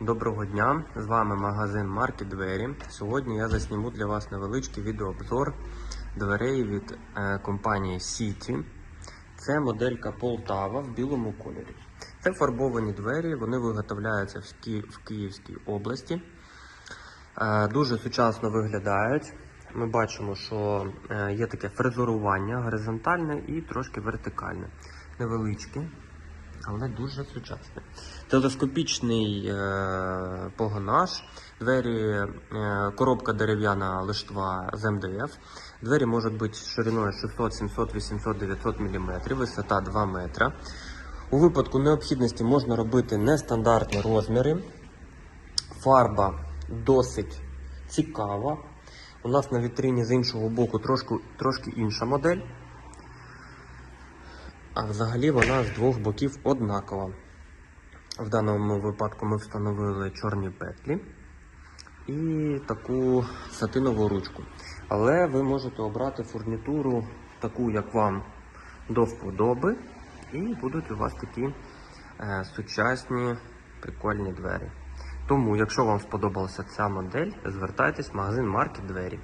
Доброго дня! З вами магазин Марки Двері. Сьогодні я засніму для вас невеличкий відеообзор дверей від е, компанії City. Це моделька Полтава в білому кольорі. Це фарбовані двері, вони виготовляються в, Ки... в Київській області. Е, дуже сучасно виглядають. Ми бачимо, що е, є таке фрезерування горизонтальне і трошки вертикальне. Невеличке, але дуже сучасне. Телескопічний е, погонаж, двері, е, коробка дерев'яна лиштва з МДФ. Двері можуть бути шириною 600, 700, 800, 900 мм, висота 2 метра. У випадку необхідності можна робити нестандартні розміри. Фарба досить цікава. У нас на вітрині з іншого боку трошки, трошки інша модель. А взагалі вона з двох боків однакова. В даному випадку ми встановили чорні петлі і таку сатинову ручку. Але ви можете обрати фурнітуру таку, як вам до вподоби, і будуть у вас такі е, сучасні прикольні двері. Тому, якщо вам сподобалася ця модель, звертайтесь в магазин марки двері.